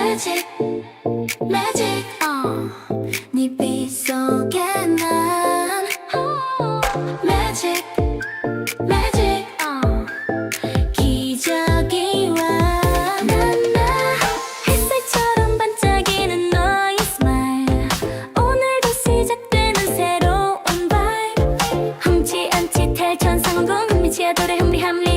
magic magic uh. 네빛 속에 난 oh. magic uh. 오늘도 시작되는 새로운 vibe. 않지 탈천상은 미치야 노래 흥미함리.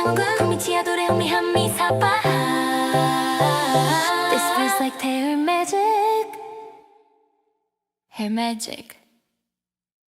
Di sebelah selain their magic Hair magic